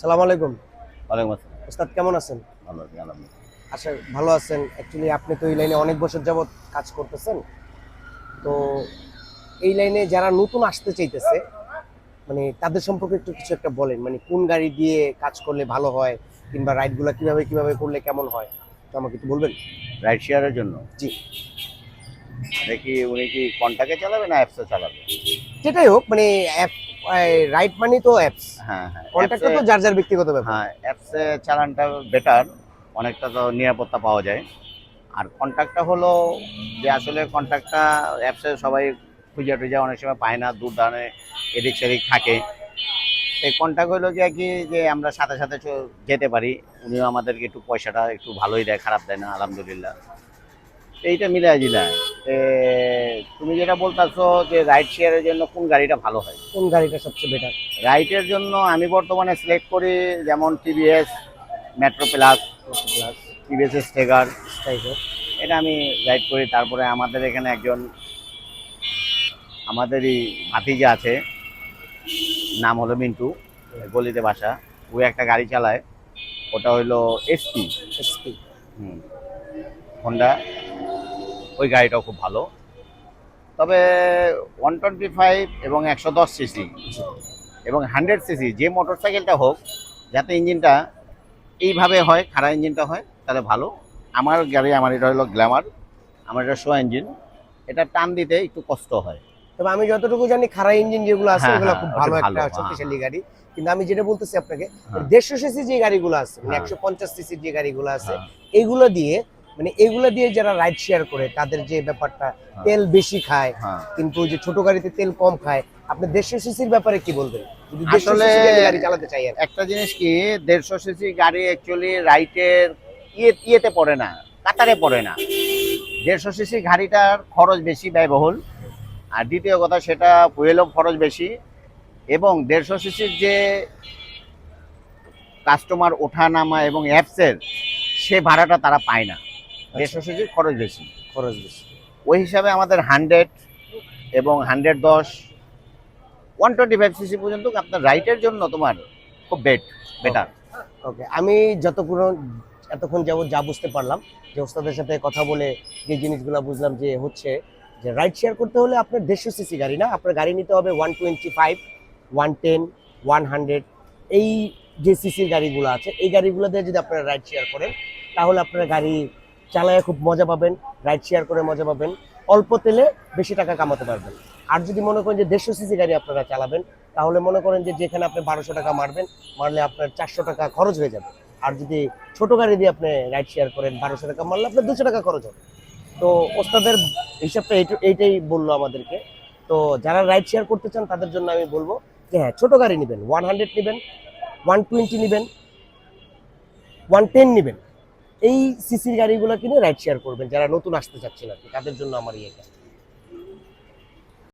সালাম আলাইকুম। ওয়ালাইকুম আসসালাম। ওস্তাদ কেমন আছেন? ভালো আছি আলহামদুলিল্লাহ। আচ্ছা ভালো আছেন। অ্যাকচুয়ালি আপনি তো এই লাইনে অনেক বছর যাবত কাজ করতেছেন। তো এই লাইনে যারা নতুন আসতে চাইতেছে মানে তাদের সম্পর্কে একটু কিছু একটা বলেন। মানে কোন গাড়ি দিয়ে কাজ করলে ভালো হয় কিংবা রাইডগুলো কীভাবে কীভাবে করলে কেমন হয় তো আমাকে একটু বলবেন? রাইড শেয়ারের জন্য? জি। দেখি উনি কি কন্টাকে চালাবে না অ্যাপসে চালাবে? যেটাই হোক মানে অ্যাপ রাইড মানে তো অ্যাপস হ্যাঁ হ্যাঁ। কন্ট্যাক্টটা তো যার যার ব্যক্তিগত ব্যাপার। হ্যাঁ অ্যাপসে চালানটা বেটার অনেকটা তো নিরাপত্তা পাওয়া যায়। আর কন্ট্যাক্টটা হলো যে আসলে কন্ট্যাক্টটা অ্যাপসে সবাই খুঁজে টুজে অনেক সময় পায় না দূর দানে এদিক সেদিক থাকে। এই কন্ট্যাক্ট হলো যে কি যে আমরা সাথে সাথে যেতে পারি। উনিও আমাদেরকে একটু পয়সাটা একটু ভালোই দেয় খারাপ দেয় না আলহামদুলিল্লাহ। এইটা মিলাই জিলায় তুমি যেটা বলতেছো যে রাইড শেয়ারের জন্য কোন গাড়িটা ভালো হয়? কোন গাড়িটা সবচেয়ে বেটার রাইটের জন্য আমি বর্তমানে সিলেক্ট করি যেমন TVS Metro plus plus TVS স্টেগার টাইপের এটা আমি রাইড করি। তারপরে আমাদের এখানে একজন আমাদেরই ভাতিজা আছে নাম হলো মিন্টু গলিতে বাসা। ও একটা গাড়ি চালায় ওটা হইল এসপি এসপি হুম। হন্ডা ওই গাড়িটাও খুব ভালো তবে ওয়ান টোয়েন্টি ফাইভ এবং একশো দশ সিসি এবং হান্ড্রেড সিসি যে মোটর সাইকেলটা হোক যাতে ইঞ্জিনটা এইভাবে হয় খারাপ ইঞ্জিনটা হয় তাহলে ভালো আমার গাড়ি আমার এটা হলো গ্ল্যামার আমার এটা শো ইঞ্জিন এটা টান দিতে একটু কষ্ট হয় তবে আমি যতটুকু জানি খারা ইঞ্জিন যেগুলো আছে হ্যাঁ, ওগুলো হ্যাঁ, খুব ভালো একটা হ্যাঁ। শক্তিশালী গাড়ি কিন্তু আমি যেটা বলতেছি আপনাকে। দেড়শো সিসি যে গাড়িগুলো আছে মানে। একশো পঞ্চাশ সিসির যে গাড়িগুলো আছে এগুলো দিয়ে মানে এগুলো দিয়ে যারা রাইড শেয়ার করে তাদের যে ব্যাপারটা তেল বেশি খায় হ্যাঁ। কিন্তু যে ছোট গাড়িতে তেল কম খায় আপনি দেড়শো সিসির ব্যাপারে কি বলবেন? আসলে- গাড়ি চালাতে চাই একটা জিনিস কি দেড়শো সিসি গাড়ি অ্যাকচুয়ালি রাইটের ইয়ে ইয়েতে পড়ে না কাতারে পড়ে না। দেড়শো সিসি গাড়িটার খরচ বেশি ব্যয়বহুল আর দ্বিতীয় কথা সেটা ফুয়েলও খরচ বেশি এবং দেড়শো সিসির যে কাস্টমার ওঠা নামা এবং অ্যাপসের সে ভাড়াটা তারা পায় না। দেড়শো সিসির খরচ বেশি। খরচ বেশি। ওই হিসাবে আমাদের হান্ড্রেড এবং হান্ড্রেড দশ ওয়ান টোয়েন্টি ফাইভ সিসি পর্যন্ত আপনার রাইটের জন্য তোমার খুব বেট বেটার ওকে আমি যতক্ষণ এতক্ষণ যাবত যা বুঝতে পারলাম যে ওস্তাদের সাথে কথা বলে যে জিনিসগুলো বুঝলাম যে হচ্ছে যে রাইড শেয়ার করতে হলে আপনার দেড়শো সিসি গাড়ি না? আপনার গাড়ি নিতে হবে one twenty five one ten one hundred এই যে সিসির গাড়িগুলো আছে এই গাড়িগুলো দিয়ে যদি আপনারা রাইড শেয়ার করেন তাহলে আপনারা গাড়ি চালায় খুব মজা পাবেন রাইড শেয়ার করে মজা পাবেন, অল্প তেলে বেশি টাকা কামাতে পারবেন। আর যদি মনে করেন যে দেড়শো সিসি গাড়ি আপনারা চালাবেন, তাহলে মনে করেন যে যেখানে আপনি বারোশো টাকা মারবেন, মারলে আপনার চারশো টাকা খরচ হয়ে যাবে। আর যদি ছোট গাড়ি দিয়ে আপনি রাইড শেয়ার করেন, বারোশো টাকা মারলে আপনার দুশো টাকা খরচ হবে। তো ওস্তাদের হিসাবটা এইট- এইটাই বলল আমাদেরকে। তো যারা রাইড শেয়ার করতে চান, তাদের জন্য আমি বলব যে হ্যাঁ ছোট গাড়ি নেবেন ওয়ান হান্ড্রেড নেবেন ওয়ান টোয়েন্টি নেবেন ওয়ান টেন নেবেন। এই সিসির গাড়িগুলো কিনে রাইড শেয়ার করবেন, যারা নতুন আসতে চাচ্ছেন আর কি, তাদের জন্য আমার ইয়েটা